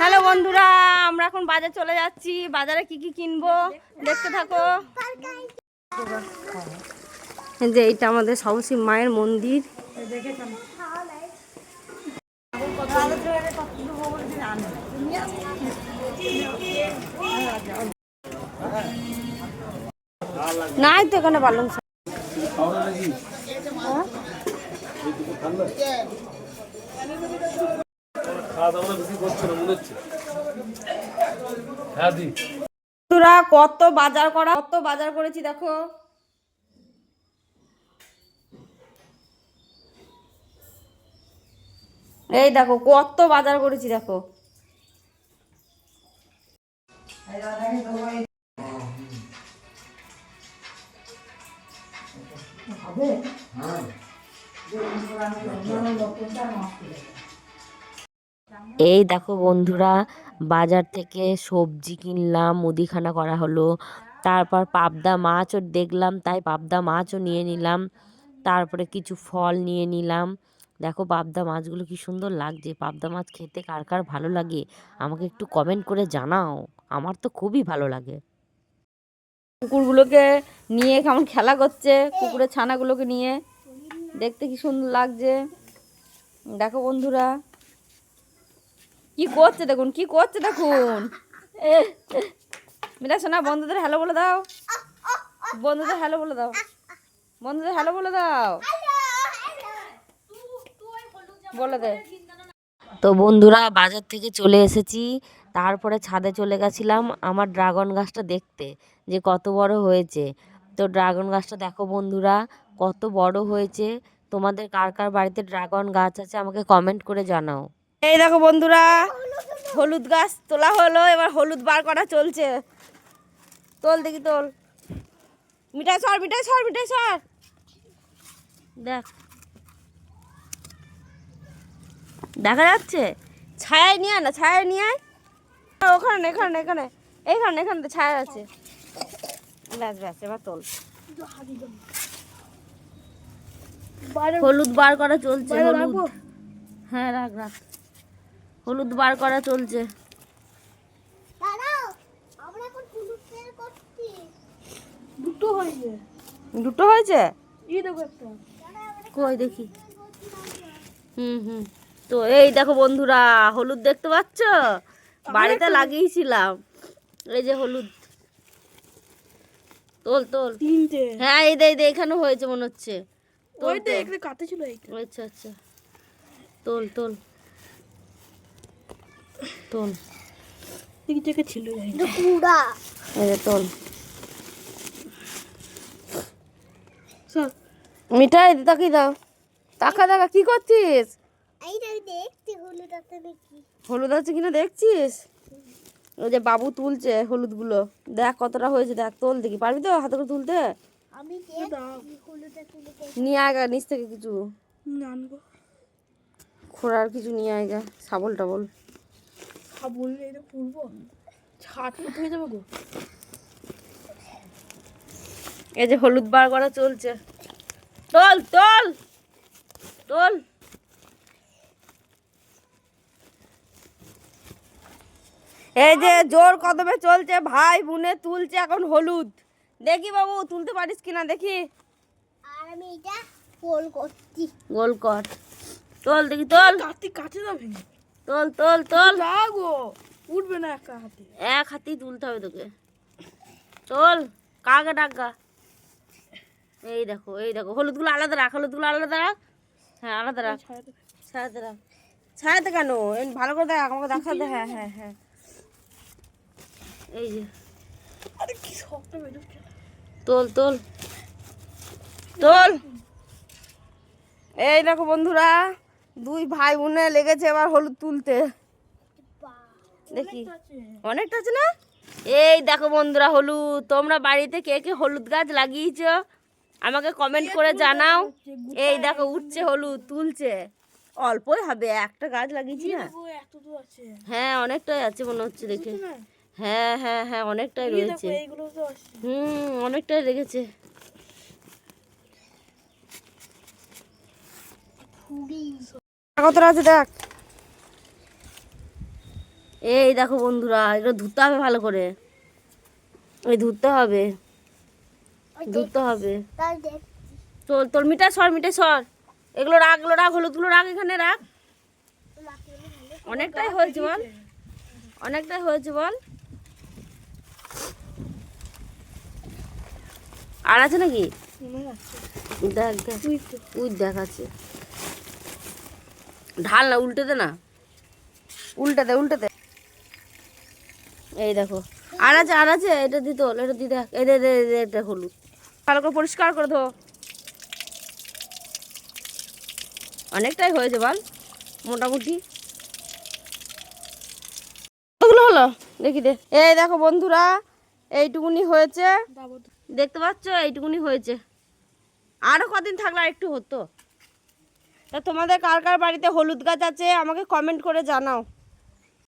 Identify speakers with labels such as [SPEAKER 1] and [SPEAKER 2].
[SPEAKER 1] Hello বন্ধুরা, আমরা এখন বাজার চলে যাচ্ছি। বাজারে কি কি কিনবো দেখতে থাকো। যে এইটা আমাদের সবসী মায়ের মন্দির। নাই তো এখানে পালং শাক।
[SPEAKER 2] খাওয়া দাওয়া বেশি করছে না হচ্ছে হ্যাঁ দি
[SPEAKER 1] বন্ধুরা কত বাজার করা কত বাজার করেছি দেখো। এই দেখো কত বাজার করেছি দেখো।
[SPEAKER 3] এই দেখো বন্ধুরা, বাজার থেকে সবজি কিনলাম, মুদিখানা করা হলো। তারপর পাবদা মাছও দেখলাম, তাই পাবদা মাছও নিয়ে নিলাম। তারপরে কিছু ফল নিয়ে নিলাম। দেখো পাবদা মাছগুলো কি সুন্দর লাগছে। পাবদা মাছ খেতে কার কার ভালো লাগে, আমাকে একটু কমেন্ট করে জানাও। আমার তো খুবই ভালো লাগে।
[SPEAKER 1] কুকুরগুলোকে নিয়ে কেমন খেলা করছে, কুকুরের ছানাগুলোকে নিয়ে। দেখতে কি সুন্দর লাগছে। দেখো বন্ধুরা কি করছে দেখুন, কি করছে দেখুন? মিরা শোনা বন্ধুদের হ্যালো বলে দাও। বন্ধুদের হ্যালো বলে দাও। বন্ধুদের হ্যালো বলে দাও। বলে দে।
[SPEAKER 3] তো বন্ধুরা, বাজার থেকে চলে এসেছি। তারপরে ছাদে চলে গেছিলাম আমার ড্রাগন গাছটা দেখতে, যে কত বড় হয়েছে। তো ড্রাগন গাছটা দেখো বন্ধুরা, কত বড় হয়েছে। তোমাদের কার কার বাড়িতে ড্রাগন গাছ আছে আমাকে কমেন্ট করে জানাও।
[SPEAKER 1] এই দেখো বন্ধুরা হলুদ গাছ তোলা হলো এবার হলুদ বার করা চলছে। তোল দেখি তোল। মিঠাই সর মিঠাই সর মিঠাই সর। দেখ। দেখা যাচ্ছে? ছায়ায় নিয়ে না ছায়ায় নিয়ে ওখানে এখানে এখানে এখানে এখানে তো ছায়া আছে। ব্যাস ব্যাস এবার তোল। হলুদ বার করা চলছে হ্যাঁ রাখ রাখ। হলুদ বার করা চলছে।
[SPEAKER 4] দুটো হয়েছে।
[SPEAKER 1] দুটো হয়েছে?
[SPEAKER 4] এই দেখো একটা।
[SPEAKER 1] কই দেখি? হুম হুম। তো এই দেখো বন্ধুরা হলুদ দেখতে পাচ্ছ? বাড়িতে লাগিয়েছিলাম। এই যে হলুদ। তোল তোল।
[SPEAKER 4] তিনটে।
[SPEAKER 1] হ্যাঁ এই দে এই দে এখানে হয়েছে মনে হচ্ছে। তোল,
[SPEAKER 4] তো এখানে কাতে ছিল
[SPEAKER 1] আচ্ছা আচ্ছা। তোল তোল। তোল।
[SPEAKER 4] দিক থেকে ছিল
[SPEAKER 1] তোল। মিঠাই তাকি দাও। টাকা টাকা কি করছিস? হলুদ আছে কিনা দেখছিস? ওই যে বাবু তুলছে হলুদগুলো। দেখ কতটা হয়েছে দেখ তোল দেখি। পারবি তো হাতে করে তুলতে? নিয়ে আয়গা নিচ থেকে কিছু।
[SPEAKER 4] আনব।
[SPEAKER 1] খোড়ার কিছু নিয়ে আয়গা শাবল টাবল।
[SPEAKER 4] খা বললে এটা পুরবো? ছাট হয়ে যাবে গো।
[SPEAKER 1] এই যে হলুদ বার করা চলছে। তোল তোল তোল। এই যে জোর কদমে চলছে ভাই বোনে তুলছে এখন হলুদ। দেখি বাবু তুলতে পারিস কিনা দেখি।
[SPEAKER 5] আর আমি এটা ফোল করছি।
[SPEAKER 1] গোল কর। তোল দেখি তোল।
[SPEAKER 4] কাছে যাবে না
[SPEAKER 1] তোল তোল তোল।
[SPEAKER 4] যা গো উঠবে না একা হাতে।
[SPEAKER 1] এক হাতেই তুলতে হবে তোকে। চল কাকে ডাকা এই দেখো এই দেখো হলুদগুলো আলাদা রাখ হলুদগুলো আলাদা রাখ। হ্যাঁ আলাদা রাখ। ছায়াতে রাখ। ছায়াতে কেন? ভালো করে দেখ আমাকে দেখাতে হ্যাঁ হ্যাঁ হ্যাঁ। এই যে।
[SPEAKER 4] আরে কি শক্ত বেরোচ্ছে
[SPEAKER 1] তোল তোল। তোল। এই দেখো বন্ধুরা দুই ভাই বোনে লেগেছে এবার হলুদ তুলতে। দেখি। অনেকটা আছে না? এই দেখো বন্ধুরা হলুদ। তোমরা বাড়িতে কে কে হলুদ গাছ লাগিয়েছো? আমাকে কমেন্ট করে জানাও। এই দেখো উঠছে হলুদ তুলছে। অল্পই হবে একটা গাছ লাগিয়েছি না? হ্যাঁ অনেকটাই আছে মনে হচ্ছে দেখে। হ্যাঁ হ্যাঁ হ্যাঁ অনেকটাই রয়েছে। হুম অনেকটাই লেগেছে। কতটা আছে দেখ। এই দেখো বন্ধুরা এটা ধুতে হবে ভালো করে। এই ধুতে হবে। ধুতে হবে।
[SPEAKER 5] দেখ
[SPEAKER 1] তোর তোর মিটার সর মিটার সর। এগুলো রাখ এগুলো রাখ হলুদগুলো রাখ এখানে রাখ। অনেকটাই হয়েছে বল। অনেকটাই হয়েছে বল। আর আছে নাকি? দেখ দেখ। উই দেখাচ্ছে। ঢাল না উল্টে দে না। উল্টে দে উল্টে দে। এই দেখো আর আছে আর আছে এটা দিতে হলো এটা দিতে এই দে এটা হলুদ। ভালো করে পরিষ্কার করে ধো। অনেকটাই হয়েছে বল মোটামুটি। ওগুলো হলো? দেখি দে। এই দেখো বন্ধুরা এইটুকুনি হয়েছে। দেখতে পাচ্ছ? এইটুকুনি হয়েছে। আরও কদিন থাকলে একটু হতো। তা তোমাদের কার কার বাড়িতে হলুদ গাছ আছে আমাকে কমেন্ট করে জানাও।